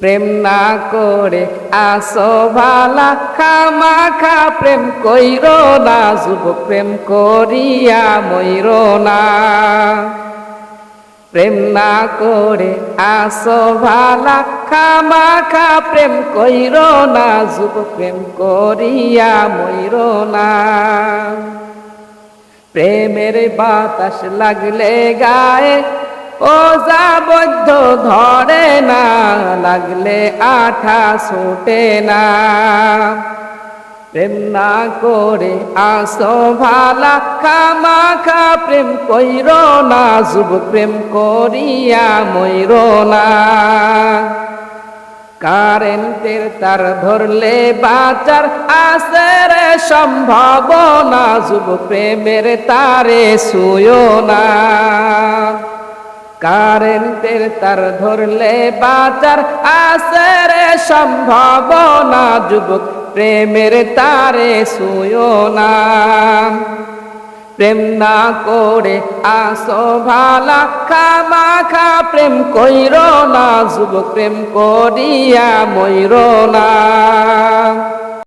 প্রেম না করে আসো ভালা খামাখা প্রেম কইর না যুবক প্রেম করিয়া ময়ূর না। প্রেম না করে আসো ভালা খামাখা প্রেম কইর না যুবক প্রেম করিয়া ময়ূর না। প্রেমের বাতাস লাগলে গায়ে ও যাবদ্ধ ধরে না, লাগলে আঠা ছুটে না। প্রেম না করে আসো ভালা খামাখা প্রেম কইর না, যুব প্রেম করিয়া ময়ূর না। কারেন্টের তার ধরলে বাচার আসের সম্ভাবনা, যুব প্রেমের তারে শুয়ো না। কারেন্টের তার ধরলে বাচার আসের সম্ভাবনা, যুবক প্রেমের তারে শুয়ো না। প্রেম না করে আসো ভালা, খামাখা প্রেম কইর না, যুবক প্রেম করিয়া ময়ূর না।